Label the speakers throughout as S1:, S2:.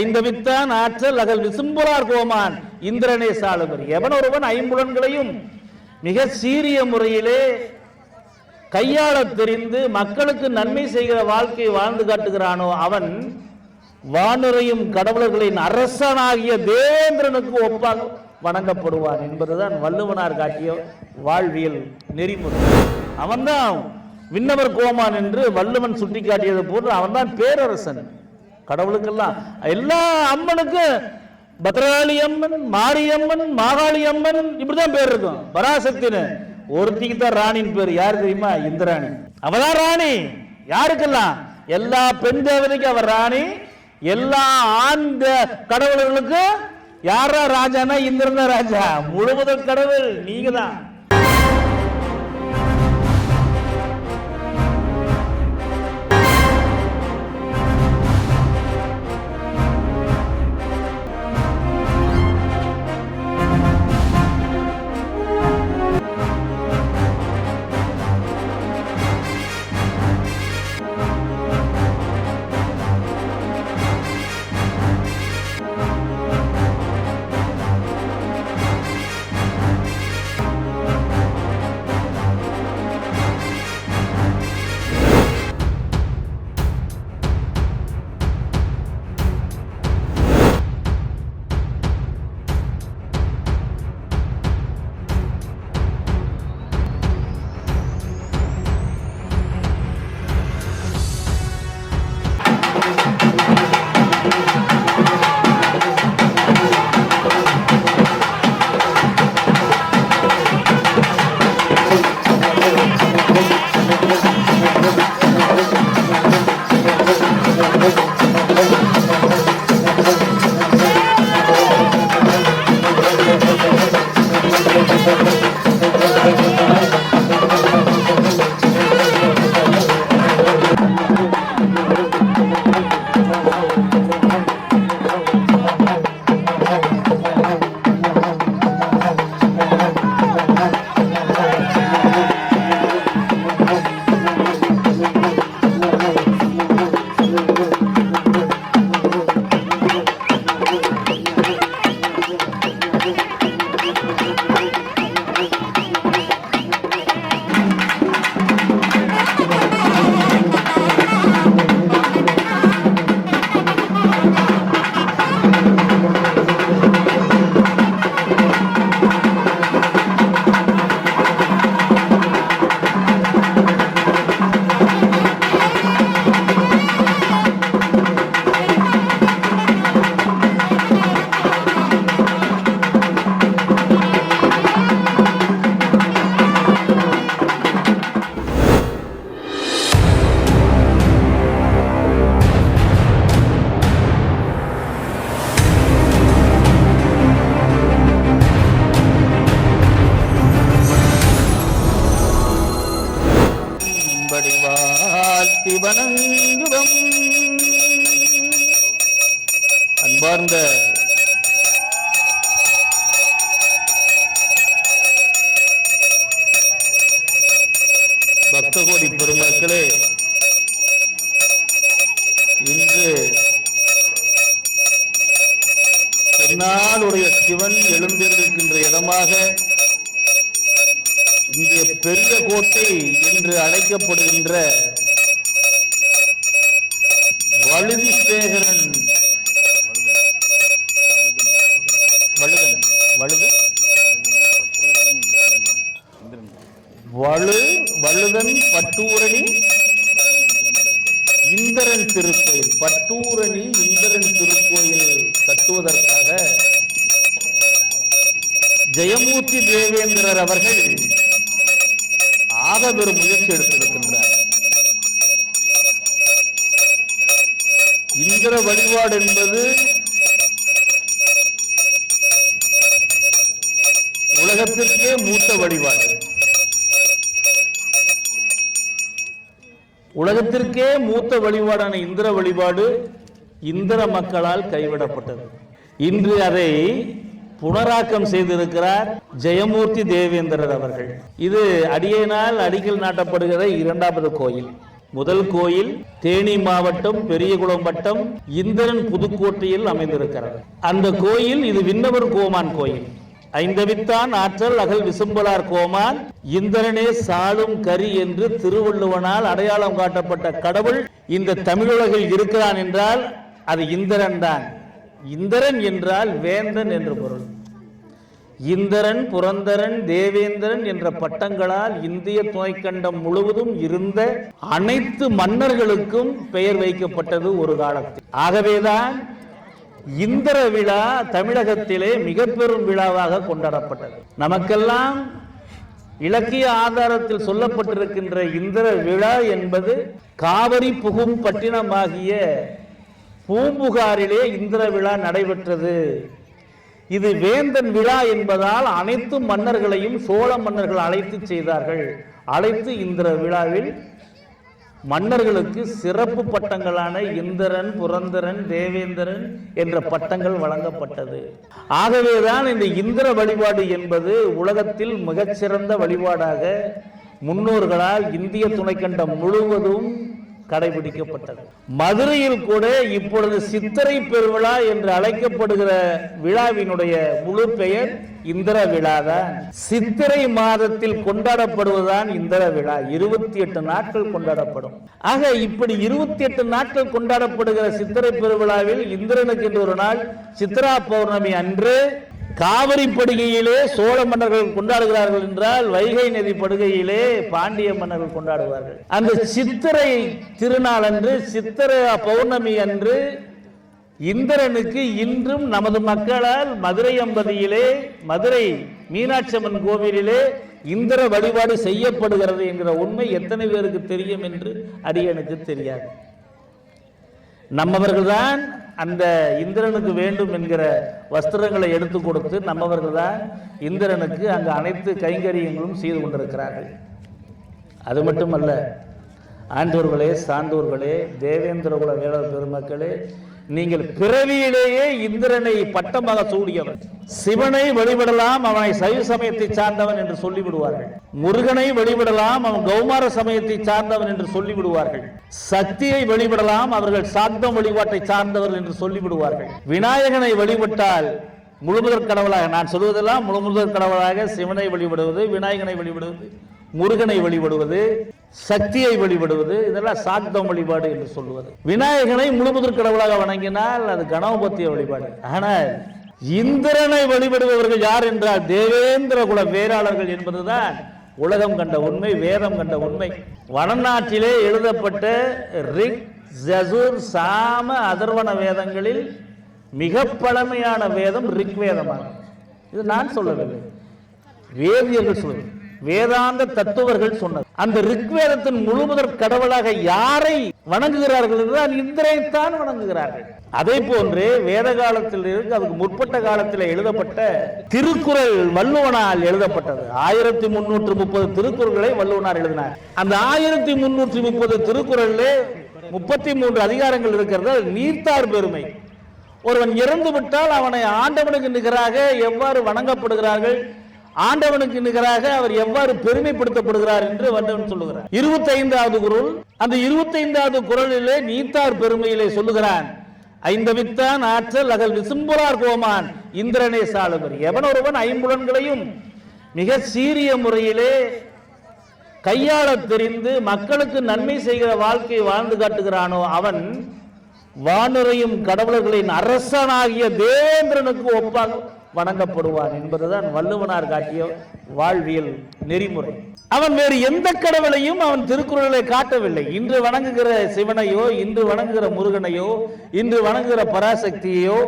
S1: ஐந்தவித்தான் ஆற்றல் அகல் விசும்புலார் கோமான் இந்திரனே சாளுவர் எவன் ஒருவன் ஐம்புலன்களையும் மிக சீரிய முறையிலே கையாள தெரிந்து மக்களுக்கு நன்மை செய்கிற வாழ்க்கையை வாழ்ந்து காட்டுகிறானோ அவன் வானுரையும் கடவுளர்களின் அரசனாகிய தேந்திரனுக்கு ஒப்பாக வணங்கப்படுவான் என்பதுதான் வள்ளுவனார் காட்டிய வாழ்வியல் நெறிமுறை. அவன்தான் விண்ணவர் கோமான் என்று வள்ளுவன் சுட்டிக்காட்டியது போன்று அவன்தான் பேரரசன். கடவுளுக்கெல்லாம் எல்லா அம்மனுக்கும் பத்ரகாளி அம்மன் மாரியம்மன் மாகாளி அம்மன் இப்படிதான் பேர் இருக்கும். பராசக்தின்னு. ஒருத்திக்கு தான் ராணின்னு பேர். யாரு தெரியுமா? இந்திராணி. அவதான் ராணி. யாருக்கெல்லாம்? எல்லா பெண் தேவதைக்கும் அவர் ராணி. எல்லா ஆண் கடவுள்களுக்கும் யாரா ராஜானா இந்திரன் தான் ராஜா. முழுவதும் கடவுள். நீங்க தான் இந்த பெரிய கோட்டை என்று அழைக்கப்படுகின்ற வழுதி உலகத்திற்கே மூத்த வழிபாடு உலகத்திற்கே மூத்த வழிபாடான இந்திர வழிபாடு இந்திர மக்களால் கைவிடப்பட்டது. இன்று அதை புனராக்கம் செய்திருக்கிறார் ஜெயமூர்த்தி தேவேந்திரர் அவர்கள். இது அடியினால் அடிக்கல் நாட்டப்படுகிற இரண்டாவது கோயில். முதல் கோயில் தேனி மாவட்டம் பெரியகுளம் வட்டம் இந்திரன் புதுக்கோட்டையில் அமைந்திருக்கிறது. அந்த கோயில் இது விண்ணவர் கோமான் கோயில். ஐந்தவித்தான் ஆற்றல் அகல் விசும்பலார் கோமான் இந்திரனே சாளும் கரி என்று திருவள்ளுவனால் அடையாளம் காட்டப்பட்ட கடவுள் இந்த தமிழுலகில் இருக்கிறான் என்றால் அது இந்திரன் தான். இந்திரன் என்றால் வேந்தன் என்று பொருள். இந்திரன் புரந்தரன் தேவேந்திரன் என்ற பட்டங்களால் இந்திய துணைக்கண்டம் முழுவதும் இருந்த அனைத்து மன்னர்களுக்கும் பெயர் வைக்கப்பட்டது ஒரு காலத்தில். ஆகவேதான் இந்திர விழா தமிழகத்திலே மிக பெரும் விழாவாக கொண்டாடப்பட்டது. நமக்கெல்லாம் இலக்கிய ஆதாரத்தில் சொல்லப்பட்டிருக்கின்ற இந்திர விழா என்பது காவிரி புகும் பட்டினமாகிய பூம்புகாரிலே இந்திர விழா நடைபெற்றது. இது வேந்தன் விழா என்பதால் அனைத்து மன்னர்களையும் சோழ மன்னர்கள் அழைத்து செய்தார்கள். அழைத்து இந்திர விழாவில் மன்னர்களுக்கு சிறப்பு பட்டங்களான இந்திரன் புரந்தரன் தேவேந்திரன் என்ற பட்டங்கள் வழங்கப்பட்டது. ஆகவேதான் இந்த இந்திர வழிபாடு என்பது உலகத்தில் மிகச்சிறந்த வழிபாடாக முன்னோர்களால் இந்திய துணைக்கண்டம் முழுவதும் கடைபிடிக்கப்பட்டது. மதுரையில் கூட இப்பொழுது சித்திரை பெருவிழா என்று அழைக்கப்படுகிற விழாவினுடைய முழு பெயர் இந்திர விழா தான் சித்திரை மாதத்தில் கொண்டாடப்படுவதுதான் இந்திர விழா. இருபத்தி எட்டு நாட்கள் கொண்டாடப்படும். ஆக இப்படி இருபத்தி எட்டு நாட்கள் கொண்டாடப்படுகிற சித்திரை பெருவிழாவில் இந்திரனுக்கு ஒரு நாள் சித்ரா பௌர்ணமி அன்று காவிரி படுகையிலே சோழ மன்னர்கள் கொண்டாடுகிறார்கள் என்றால் வைகை நதி படுகையிலே பாண்டிய மன்னர்கள் கொண்டாடுவார்கள். அந்த சித்திரை திருநாள் அன்று சித்திரை பௌர்ணமி அன்று இந்திரனுக்கு இன்றும் நமது மக்களால் மதுரை அம்பதியிலே மதுரை மீனாட்சி அம்மன் கோவிலிலே இந்திர வழிபாடு செய்யப்படுகிறது என்கிற உண்மை எத்தனை பேருக்கு தெரியும் என்று அடியனுக்கு தெரியாது. நம்மவர்கள்தான் அந்த இந்திரனுக்கு வேண்டும் என்கிற வஸ்திரங்களை எடுத்து கொடுத்து நம்மவர்கள் தான் இந்திரனுக்கு அங்கு அனைத்து கைங்கரியங்களும் செய்து கொண்டிருக்கிறார்கள். அது மட்டுமல்ல ஆண்டோர்களே சான்றோர்களே தேவேந்திரகுல வேளாண் பெருமக்களே நீங்கள் பிறவியிலேயே இந்திரனை பட்டமாக சூடியவர். சிவனை வழிபடலாம் அவனை சைவ சமயத்தை சார்ந்தவன் என்று சொல்லிவிடுவார்கள். முருகனை வழிபடலாம் அவன் கௌமார சமயத்தை சார்ந்தவன் என்று சொல்லிவிடுவார்கள். சக்தியை வழிபடலாம் அவர்கள் சாந்தம் வழிபாட்டை சார்ந்தவர்கள் என்று சொல்லிவிடுவார்கள். விநாயகனை வழிபட்டால் முழுமுதற் கடவுளாக நான் சொல்வதெல்லாம் முழுமுதற் கடவுளாக சிவனை வழிபடுவது விநாயகனை வழிபடுவது முருகனை வழிபடுவது சக்தியை வழிபடுவது இதெல்லாம் சாந்தம் வழிபாடு என்று சொல்லுவது. விநாயகனை முழுமுதற் கடவுளாக வணங்கினால் அது கணவபத்திய வழிபாடு. ஆனால் இந்திரனை வழிபடுபவர்கள் யார் என்றால் தேவேந்திர குல வேளாளர்கள் என்பதுதான் உலகம் கண்ட உண்மை வேதம் கண்ட உண்மை. வடநாட்டிலே எழுதப்பட்ட ரிக் ஜசூர் சாம அதர்வன வேதங்களில் மிக பழமையான வேதம் ரிக் வேதமாகும். இது நான் சொல்லவில்லை. வேதியர்கள் சொல்லுங்கள் வேதாந்த தத்துவர்கள் சொன்னது. அந்த ரிக்வேதத்தின் முழுமுதற் கடவுளாக யாரை வணங்குகிறார்கள் என்றால் இந்திரனைத்தான் வணங்குகிறார்கள். அதே போன்று வேத காலத்தில் இருந்து அதுக்கு முற்பட்ட காலத்தில் எழுதப்பட்ட திருக்குறள் வள்ளுவனால் எழுதப்பட்டது. ஆயிரத்தி முன்னூற்று முப்பது திருக்குறள்களை வள்ளுவனார் எழுதினார். அந்த ஆயிரத்தி முன்னூற்றி முப்பது திருக்குறளிலே முப்பத்தி மூன்று அதிகாரங்கள் இருக்கிறது. நீர்த்தார் பெருமை. ஒருவன் இறந்து விட்டால் அவனை ஆண்டவனுக்கு நிகராக எவ்வாறு வணங்கப்படுகிறார்கள்? ஆண்டவனுக்கு நிகராக அவர் எவ்வாறு பெருமைப்படுத்தப்படுகிறார் என்று வந்தவன் சொல்லுகிறார். இருபத்தி ஐந்தாவது குரல். அந்த இருபத்தி ஐந்தாவது குரலிலே நீத்தார் பெருமையிலே சொல்லுகிறான். ஐந்தவித்தான் ஆற்றல் அகல் விசும்புலார் கோமான் இந்திரனே சாளுவர். எவன் ஒருவன் ஐம்புலன்களையும் மிக சீரிய முறையிலே கையாள தெரிந்து மக்களுக்கு நன்மை செய்கிற வாழ்க்கை வாழ்ந்து காட்டுகிறானோ அவன் வானுரையும் கடவுளர்களின் அரசனாகிய தேந்திரனுக்கு ஒப்பாக வணங்கப்படுவான் என்பதுதான் வள்ளுவனார் காட்டிய வாழ்வியல் நெறிமுறை. அவன் வேறு எந்த கடவுளையும் அவன் திருக்குறளை காட்டவில்லை. இன்று வணங்குகிற சிவனையோ இன்று வணங்குகிற முருகனையோ இன்று வணங்குகிற பராசக்தியையோ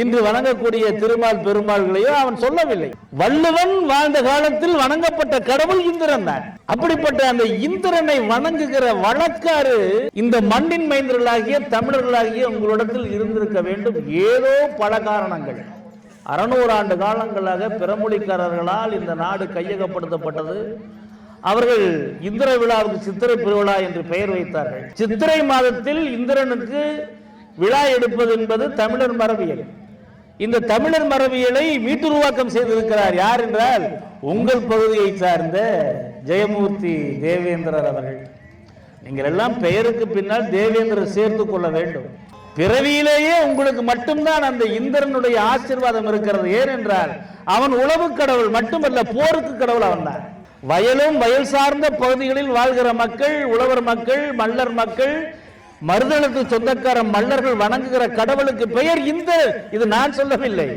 S1: இன்று வணங்கக்கூடிய திருமால் பெருமாள்களையோ அவன் சொல்லவில்லை. வள்ளுவன் வாழ்ந்த காலத்தில் வணங்கப்பட்ட கடவுள் இந்திரன் தான். அப்படிப்பட்ட அந்த இந்திரனை வணங்குகிற வழக்காறு இந்த மண்ணின் மைந்தர்களாகிய தமிழர்களாகிய உங்களிடத்தில் இருந்திருக்க வேண்டும். ஏதோ பல காரணங்கள். அறுநூறு ஆண்டு காலங்களாக பிறமொழிக்காரர்களால் இந்த நாடு கையகப்படுத்தப்பட்டது. அவர்கள் இந்திர விழாவுக்கு சித்திரை பெருவிழா என்று பெயர் வைத்தார்கள். சித்திரை மாதத்தில் இந்திரனுக்கு விழா எடுப்பது என்பது தமிழர் மரபியல். இந்த தமிழர் மரபியலை மீட்டுருவாக்கம் செய்திருக்கிறார் யார் என்றால் உங்கள் பகுதியை சார்ந்த ஜெயமூர்த்தி தேவேந்திரர் அவர்கள். நீங்கள் எல்லாம் பெயருக்கு பின்னால் தேவேந்திரர் சேர்த்து கொள்ள வேண்டும். பிறவியிலேயே உங்களுக்கு மட்டும்தான் அந்த இந்திரனுடைய ஆசீர்வாதம் இருக்கிறது. ஏனென்றால் அவன் உளவு கடவுள் மட்டுமல்ல போருக்கு கடவுள் அவன்தான் வயலும் வயல் சார்ந்த பகுதிகளில் வாழ்கிற மக்கள் உழவர் மக்கள் மல்லர் மக்கள் மருதளத்து சொந்தக்கார மல்லர்கள் வணங்குகிற கடவுளுக்கு பெயர் இந்த. இது நான் சொல்லவில்லை.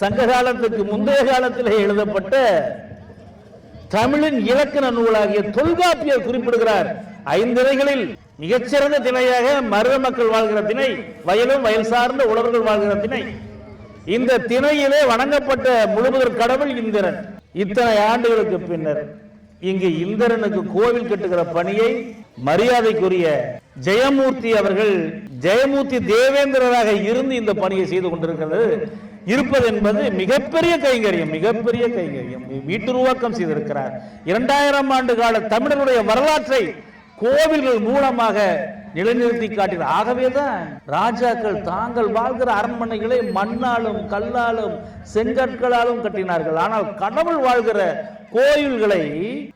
S1: சங்க காலத்துக்கு முந்தைய காலத்தில் எழுதப்பட்ட தமிழின் இலக்கண நூலாகிய தொல்காப்பியர் குறிப்பிடுகிறார். ஐந்திரைகளில் மிகச்சிறந்த திணையாக மருத மக்கள் வாழ்கிற திணை வயலும் வயல் சார்ந்த உழவர்கள் வாழ்கிற திணை. இந்த திணையிலே வணங்கப்பட்ட முழுமுதற் கடவுள் இந்திரன். இத்தனை ஆண்டுகளுக்கு பின்னர் இங்கு இந்திரனுக்கு கோவில் கட்டுகிற பணியை மரியாதைக்குரிய ஜெயமூர்த்தி அவர்கள் ஜெயமூர்த்தி தேவேந்திரராக இருந்து இந்த பணியை செய்து கொண்டிருக்கிறது. இருப்பது என்பது மிகப்பெரிய கைங்கரியம் மிகப்பெரிய கைங்கரியம். வீட்டுருவாக்கம் செய்திருக்கிறார். இரண்டாயிரம் ஆண்டு கால தமிழருடைய வரலாற்றை கோவில்கள் மூலமாக நிலைநிறுத்தி காட்டினார் ஆகவேதான் ராஜாக்கள் தாங்கள் வாழ்கிற அரண்மனைகளை மண்ணாலும் கல்லாலும் செங்கற்களாலும் கட்டினார்கள். ஆனால் கடவுள் வாழ்கிற கோயில்களை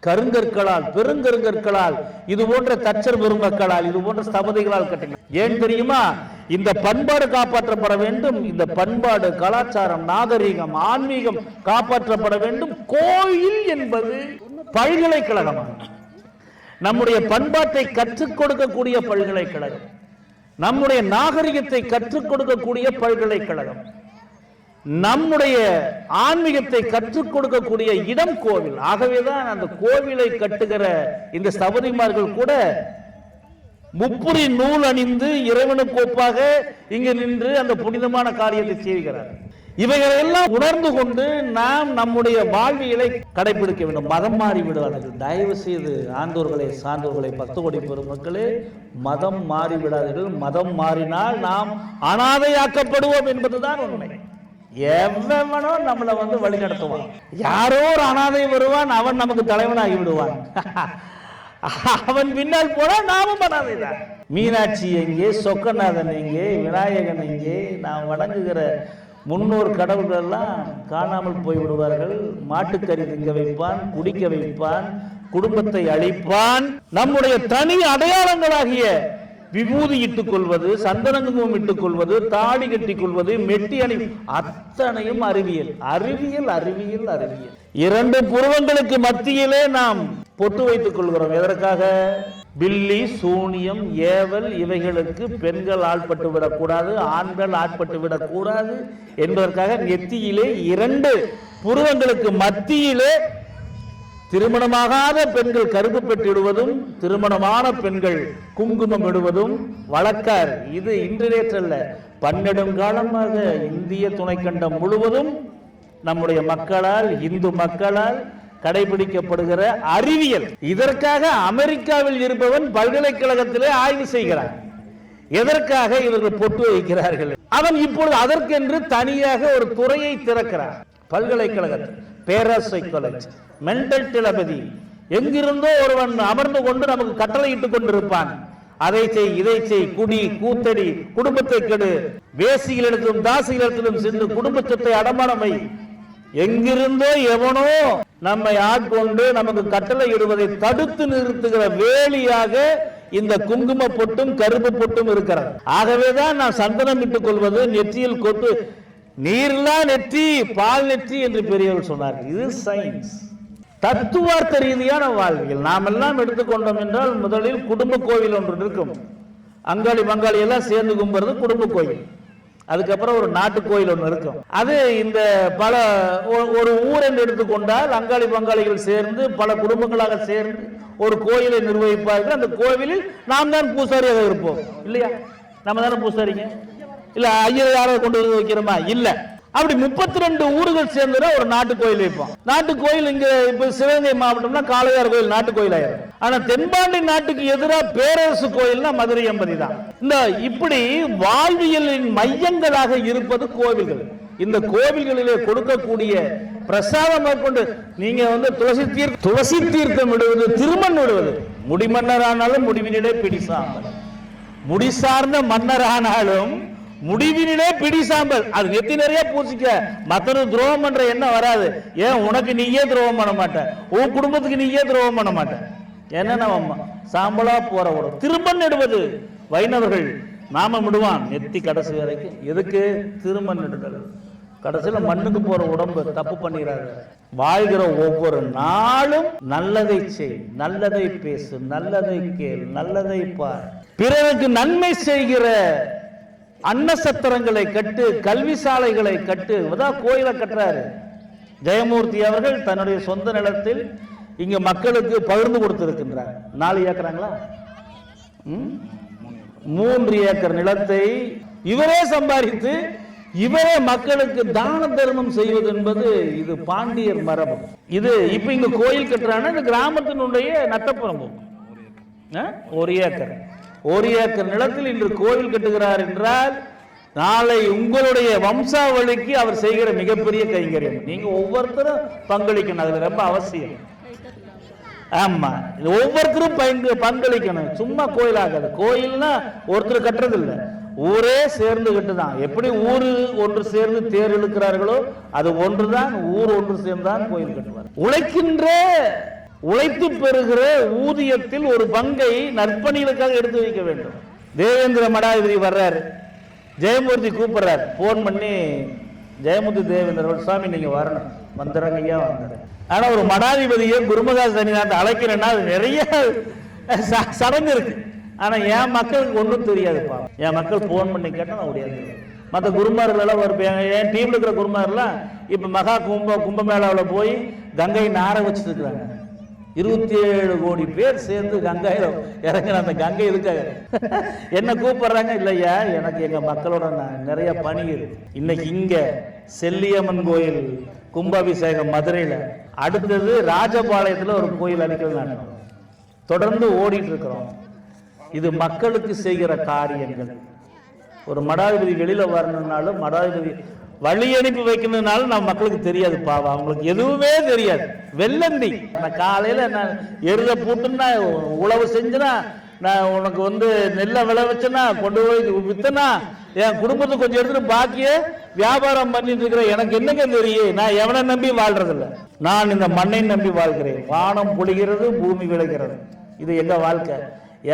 S1: கருங்கற்களால் பெருங்கருங்கற்களால் இது போன்ற தச்சர் பெருமக்களால் இது போன்ற ஸ்தபதிகளால் கட்டினார் ஏன் தெரியுமா? இந்த பண்பாடு காப்பாற்றப்பட வேண்டும் இந்த பண்பாடு கலாச்சாரம் நாகரீகம் ஆன்மீகம் காப்பாற்றப்பட வேண்டும். கோயில் என்பது பல்கலைக்கழகமாகும். நம்முடைய பண்பாட்டை கற்றுக் கொடுக்கக்கூடிய பல்கலைக்கழகம். நம்முடைய நாகரிகத்தை கற்றுக் கொடுக்கக்கூடிய பல்கலைக்கழகம். நம்முடைய ஆன்மீகத்தை கற்றுக் கொடுக்கக்கூடிய இடம் கோவில். ஆகவேதான் அந்த கோவிலை கட்டுகிற இந்த சபரிமார்கள் கூட முப்புரி நூல் அணிந்து இறைவனுக்கு ஒப்பாக இங்கு நின்று அந்த புனிதமான காரியத்தை செய்கிறார் இவைகளை எல்லாம் உணர்ந்து கொண்டு நாம் நம்முடைய வாழ்வியலை கடைபிடிக்க வேண்டும். மதம் மாறி விடுவார்கள் தயவு செய்து ஆண்டோர்களை சான்றோர்களை பத்து கோடி பெருமக்களே மதம் மாறி விடாதீர்கள் மதம் மாறினால் நாம் அனாதையாக்கப்படுவோம் என்பதுதான் உண்மை. எவனோ நம்மளை வந்து வழி நடத்துவான். யாரோ ஒரு அனாதை வருவான் அவன் நமக்கு தலைவனாகி விடுவான். அவன் பின்னால் போனா நாமும் அனாதைதான். மீனாட்சி எங்கே சொக்கநாதன் எங்கே விநாயகன் எங்கே நாம் வணங்குகிற முன்னோர் கடவுள்கள் எல்லாம் காணாமல் போய் விடுவார்கள் மாட்டுக்கறி திங்க வைப்பான் குடிக்க வைப்பான் குடும்பத்தை அழிப்பான். நம்முடைய தனி அடையாளங்களாகிய விபூதி இட்டுக் கொள்வது சந்தனங்குமம் இட்டுக் கொள்வது தாடி கட்டி கொள்வது மெட்டி அணி அத்தனையும் அறிவியல். அறிவியல் அறிவியல் அறிவியல். இரண்டு புருவங்களுக்கு மத்தியிலே நாம் பொட்டு வைத்துக் கொள்கிறோம். எதற்காக? பில்லி சூனியம் ஏவல் இவைகளுக்கு பெண்கள் ஆட்பட்டு விடக்கூடாது ஆண்கள் ஆட்பட்டு விடக்கூடாது என்பதற்காக நெத்தியிலே இரண்டு புருவங்களுக்கு மத்தியிலே திருமணமாகாத பெண்கள் கருப்பு பெற்றிடுவதும் திருமணமான பெண்கள் குங்குமம் இடுவதும் வழக்கார். இது இன்று நேற்றல்ல பன்னெடும் காலமாக இந்திய துணைக்கண்டம் முழுவதும் நம்முடைய மக்களால் இந்து மக்களால் கடைபிடிக்கப்படுகிற அறிவியல். இதற்காக அமெரிக்காவில் இருப்பவன் பல்கலைக்கழகத்திலே ஆய்வு செய்கிறான். எதற்காக இவர்கள் பொட்டு வைக்கிறார்கள்? அவன் இப்பொழுது அதற்கென்று தனியாக ஒரு துறையை திறக்கிறான். பல்கலைக்கழகத்தில் பேராசைக்காலஜி மென்டல் டெலபதி எங்கிருந்தோ ஒருவன் அமர்ந்து கொண்டு நமக்கு கட்டளையிட்டுக் கொண்டிருப்பான். அதை செய் இதை செய் குடி கூத்தடி குடும்பத்தை கெடு. வேசிகளிடத்திலும் தாசிகளிடத்திலும் சென்று குடும்ப சொத்தை அடமானம் எங்கிருந்தோ எவனோ நம்மை ஆட்கொண்டு நமக்கு கட்டளை இடுவதை தடுத்து நிறுத்துகிற வேலியாக இந்த குங்கும பொட்டும் கருப்பு பொட்டும் இருக்கிறது. ஆகவேதான் நான் சந்தனம் இட்டுக் கொள்வது நெற்றியில் கொட்டு நீர்லாம் நெற்றி பால் நெற்றி என்று பெரியவர் சொன்னார் இது சயின்ஸ் தத்துவார்த்த ரீதியான வாழ்வியல். நாம் எல்லாம் எடுத்துக்கொண்டோம் என்றால் முதலில் குடும்ப கோவில் ஒன்று இருக்கும். அங்காளி பங்காளி எல்லாம் சேர்ந்து கும்புறது குடும்ப கோயில் அதுக்கப்புறம் ஒரு நாட்டு கோயில் ஒன்று இருக்கும். அது இந்த பல ஒரு ஊர் என்று எடுத்துக்கொண்டால் அங்காளி பங்காளிகள் சேர்ந்து பல குடும்பங்களாக சேர்ந்து ஒரு கோயிலை நிர்வகிப்பார்கள். அந்த கோவிலில் நாம் தான் பூசாரியாக இருப்போம். இல்லையா? நம்ம தானே பூசாரிங்க? இல்ல ஐயர் யாரோ கொண்டு வந்து வைக்கிறோமா இல்லை. அப்படி முப்பத்தி ரெண்டு ஊர்கள் சேர்ந்து ஒரு நாட்டு கோயில் வைப்போம். நாட்டு கோயில் இங்க இப்ப சிவகங்கை மாவட்டம்னா காளையார் கோயில் நாட்டு கோயில் ஆயிரும் ஆனா தென்பாண்டி நாட்டுக்கு எதிராக பேரரசு கோயில்னா மதுரை எம்பதி தான். இந்த இப்படி வாழ்வியலின் மையங்களாக இருப்பது கோவில்கள். இந்த கோவில்களிலே கொடுக்கக்கூடிய பிரசாதம் மேற்கொண்டு நீங்க வந்து துளசி தீர் துளசி தீர்த்தம் விடுவது திருமண் விடுவது. முடிமன்னரானாலும் முடிவினிலே பிடிசாமல் முடி சார்ந்த மன்னர் ஆனாலும் முடிவினிலே பிடி சாம்பல். அது நெத்தி நிறைய பூசிக்க. மத்தனுக்கு துரோகம் பண்ற என்ன வராது. ஏன்? உனக்கு நீயே துரோகம் பண்ண மாட்ட. உன் குடும்பத்துக்கு நீயே துரோகம் பண்ண மாட்ட. ஏன்னா நம்ம சாம்பலா போற உடம்பு திரும்ப நெடுவது? வைணவர்கள் நாம விடுவான். நெத்தி கடைசி வரைக்கும். எதுக்கு? திரும்ப நெடுதல். கடைசியில் மண்ணுக்கு போற உடம்பு தப்பு பண்ணிடாத வாழ்கிற ஒவ்வொரு நாளும் நல்லதை செய். நல்லதை பேசு. நல்லதை கேள். நல்லதை பார். பிறருக்கு நன்மை செய்கிற அன்னசத்திரங்களை கட்டு கல்வி சாலைகளை கட்டு. இதான் கோயிலை கட்டுறாரு. ஜெயமூர்த்தி அவர்கள் தன்னுடைய சொந்த நிலத்தில் இங்க மக்களுக்கு பகிர்ந்து கொடுத்திருக்கின்றார். நாலு ஏக்கராங்களா? ம்? மூன்று ஏக்கர் நிலத்தை இவரே சம்பாதித்து இவரே மக்களுக்கு தான தர்மம் செய்வது என்பது இது பாண்டியர் மரபு. இது இப்ப இங்க கோயில் கட்டுறாங்கன்னா இந்த கிராமத்தினுடைய நட்டப்புறம்பு ஆ? ஒரு ஏக்கர். ஒரு ஏக்கர் நிலத்தில் இன்று கோயில் கட்டுகிறார் என்றால் நாளை உங்களுடைய வம்சாவளிக்கு அவர் செய்கிற மிகப்பெரிய கைங்கரியம். நீங்க ஒவ்வொருத்தரும் பங்களிக்கணும் அதுல ரொம்ப அவசியம். ஆமா இது ஒவ்வொருத்தரும் பங்கு பங்களிக்கணும். சும்மா கோயில் ஆகாது. கோயில்னா ஒருத்தர் கட்டுறது இல்ல ஊரே சேர்ந்து கட்டுதான் எப்படி ஊரு ஒன்று சேர்ந்து தேர் இழுக்கிறார்களோ அது ஒன்றுதான் ஊர் ஒன்று சேர்ந்தான் கோயில் கட்டுவார். உழைக்கின்ற உழைத்து பெறுகிற ஊதியத்தில் ஒரு பங்கை நற்பணிகளுக்காக எடுத்து வைக்க வேண்டும். தேவேந்திர மடாதிபதி வர்றாரு. ஜெயமூர்த்தி கூப்பிடுறாரு. போன் பண்ணி ஜெயமூர்த்தி தேவேந்திர சுவாமி நீங்க வரணும். வந்துடுறாங்க ஐயா வந்துடுறேன் ஆனால் ஒரு மடாதிபதியை குருமதாஸ் தனிநாத்தை அழைக்கிறேன்னா அது நிறைய ச- சடங்கு இருக்கு. ஆனால் என் மக்களுக்கு ஒன்றும் தெரியாதுப்பா என் மக்கள் போன் பண்ணி கேட்டால் நான் முடியாது மற்ற குருமார்கள் எல்லாம் என் டீம்ல இருக்கிற குருமாரெல்லாம் இப்போ மகா கும்ப கும்பமேளாவில் போய் கங்கை நார வச்சுட்டு இருக்கிறாங்க இருபத்தி ஏழு கோடி பேர் சேர்ந்து கங்கையில இறங்குற அந்த கங்கை இருக்காங்க என்ன கூப்பிடுறாங்க? இல்லையா எனக்கு எங்கள் மக்களோட நிறைய பணி இருக்கு. இன்னைக்கு இங்கே செல்லியம்மன் கோயில் கும்பாபிஷேகம் மதுரையில். அடுத்தது ராஜபாளையத்தில் ஒரு கோயில் அடிக்கல் நாட்டணும் தொடர்ந்து ஓடிட்டு இருக்கிறோம் இது மக்களுக்கு செய்கிற காரியங்கள். ஒரு மடாதிபதி வெளியில் வரணுன்னாலும் மடாதிபதி வழி அனுப்பி வைக்கணும்னாலும் நம்ம மக்களுக்கு தெரியாது பாவம். அவங்களுக்கு எதுவுமே தெரியாது. வெள்ளந்தி. நான் காலையில் நான் எருத பூட்டுன்னா உழவு செஞ்சுனா நான் உனக்கு வந்து நெல்லை விளை கொண்டு போய் வித்தனா என் குடும்பத்தை கொஞ்சம் எடுத்துட்டு பாக்கிய வியாபாரம் பண்ணிட்டு இருக்கிற எனக்கு என்னங்க தெரியும்? நான் எவனை நம்பி வாழ்றதில்ல. நான் இந்த மண்ணை நம்பி வாழ்கிறேன். வானம் பொழிகிறது பூமி விளைகிறது. இது எங்க வாழ்க்கை?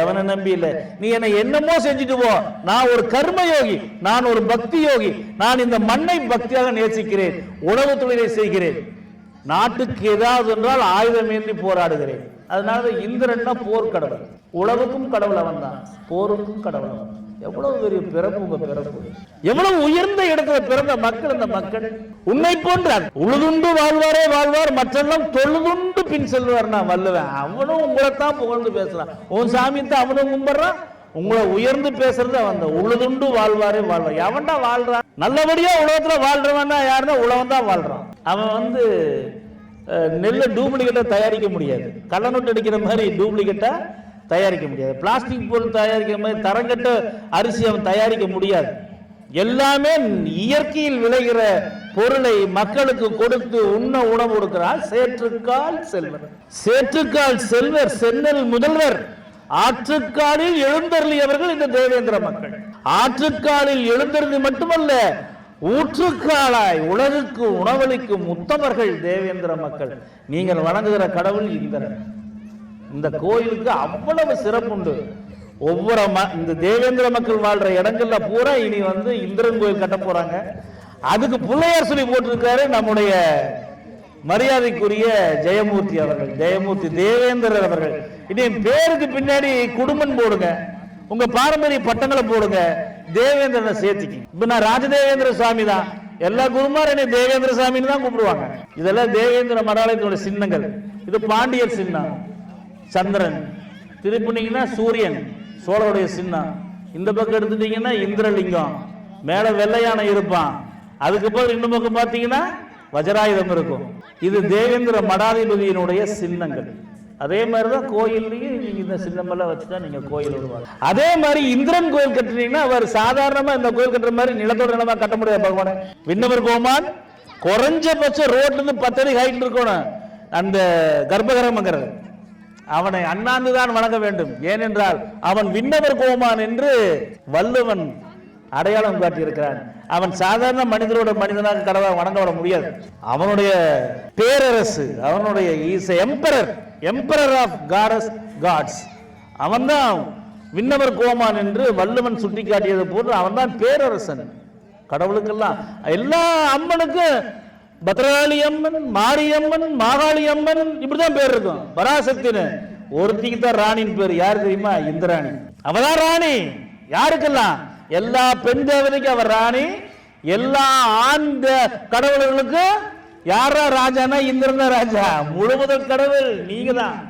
S1: எவனை நம்பி இல்லை? நீ என்னை என்னமோ செஞ்சுட்டு போ. நான் ஒரு கர்ம யோகி நான் ஒரு பக்தி யோகி நான் இந்த மண்ணை பக்தியாக நேசிக்கிறேன் உணவு தொழிலை செய்கிறேன். நாட்டுக்கு ஏதாவது என்றால் ஆயுதம் ஏந்தி போராடுகிறேன். அதனால இந்திரன்னா போர் கடவுள் உழவுக்கும் கடவுள் அவன் தான் போருக்கும் கடவுள் அவன். எவ்வளவு பெரிய பிறப்பு உங்க பிறப்பு? எவ்வளவு உயர்ந்த இடத்துல பிறந்த மக்கள் இந்த மக்கள்? உன்னை போன்ற உழுதுண்டு வாழ்வாரே வாழ்வார் மற்றெல்லாம் தொழுதுண்டு பின் செல்வார் நான் வல்லுவேன் அவனும் உங்களைத்தான் புகழ்ந்து பேசுறான். உன் சாமி தான் அவனும் கும்பிடுறான். உங்களை உயர்ந்து பேசுறது அவன் உழுதுண்டு வாழ்வாரே வாழ்வார். எவன்டா வாழ்றான்? நல்லபடியா உலகத்துல வாழ்றவன்னா யாருன்னா உலகம் தான் வாழ்றான். அவன் வந்து நெல்லை டூப்ளிகேட்டை தயாரிக்க முடியாது. கள்ளநோட்டு அடிக்கிற மாதிரி டூப்ளிகேட்டை தயாரிக்க முடியாது. பிளாஸ்டிக் பொருள் தயாரிக்கிற மாதிரி தரங்கட்டு அரிசி அவன் தயாரிக்க முடியாது. எல்லாமே இயற்கையில் விளைகிற பொருளை மக்களுக்கு கொடுத்து உண்ண உணவு கொடுக்கிறார் சேற்றுக்கால் செல்வர். சேற்றுக்கால் செல்வர் சென்னல் முதல்வர். ஆற்றுக்காலில் எழுந்தருளியவர்கள் இந்த தேவேந்திர மக்கள். ஆற்றுக்காலில் எழுந்தருளி மட்டுமல்ல ஊற்றுக்காலாய் உலகுக்கு உணவளிக்கும் உத்தமர்கள் தேவேந்திர மக்கள். நீங்கள் வணங்குகிற கடவுள் இந்திரன் இந்த கோயிலுக்கு அவ்வளவு சிறப்புண்டு. ஒவ்வொரு ம- இந்த தேவேந்திர மக்கள் வாழ்ற இடங்கள்ல பூரா இனி வந்து இந்திரன் கோயில் கட்ட போறாங்க. அதுக்கு பிள்ளையார் சொல்லி போட்டிருக்காரு நம்முடைய மரியாதைக்குரிய ஜெயமூர்த்தி அவர்கள் ஜெயமூர்த்தி தேவேந்திரர் அவர்கள். இனி பேருக்கு பின்னாடி குடும்பம் போடுங்க. உங்க பாரம்பரிய பட்டங்களை போடுங்க. தேவேந்திரனை சேர்த்திக்கு இப்ப நான் ராஜதேவேந்திர சுவாமி தான் எல்லா குருமாரும் என்னை தேவேந்திர சாமின்னு தான் கூப்பிடுவாங்க. இதெல்லாம் தேவேந்திர மடாலயத்தினுடைய சின்னங்கள். இது பாண்டியர் சின்னம். சந்திரன். திருப்பினீங்கன்னா சூரியன் சோழருடைய சின்னம். இந்த பக்கம் எடுத்துட்டீங்கன்னா இந்திரலிங்கம். மேல வெள்ளையான இருப்பான். அதுக்கப்புறம் இன்னும் பக்கம் பார்த்தீங்கன்னா வஜராயுதம் இருக்கும். இது தேவேந்திர மடாதிபதியினுடைய சின்னங்கள். அதே மாதிரி தான் கோயில்லையும் நீங்க இந்த சின்னமெல்லாம் வச்சு தான் நீங்க கோயில் விடுவாங்க அதே மாதிரி இந்திரன் கோயில் கட்டுறீங்கன்னா அவர் சாதாரணமா இந்த கோயில் கட்டுற மாதிரி நிலத்தோட நிலமா கட்ட முடியாது பகவானே. விண்ணவர் கோமான் குறைஞ்சபட்சம் ரோட்ல இருந்து பத்தடி ஹைட் இருக்கணும். அந்த கர்ப்பகிரமங்கிறது. அவனை அண்ணாந்துதான் வணங்க வேண்டும். ஏனென்றால் அவன் விண்ணவர் கோமான் என்று வள்ளுவன் அடையாளம் காட்டியிருக்கிறான். அவன் சாதாரண மனிதரோட மனிதனாக கடவுளை வணங்க விட முடியாது. அவனுடைய பேரரசு அவனுடைய is emperor emperor of gods gods அவன்தான் விண்ணவர் கோமான் என்று வள்ளுவன் சுட்டிக்காட்டியது போன்று அவன்தான் பேரரசன். கடவுளுக்கெல்லாம் எல்லா அம்மனுக்கும் பத்ரகாளி அம்மன் மாரியம்மன் மாகாளி அம்மன் இப்படிதான் பேர் இருக்கும். பராசக்தின்னு ஒருத்திக்கு தான் ராணின்னு பேர். யாரு தெரியுமா? இந்திராணி. அவதான் ராணி. யாருக்கெல்லாம்? எல்லா பெண் தேவதைக்கும் அவர் ராணி. எல்லா ஆண் கடவுளர்களுக்கும் யாரா ராஜானா இந்திரன் ராஜா. முழுமுதல் கடவுள். நீங்க தான்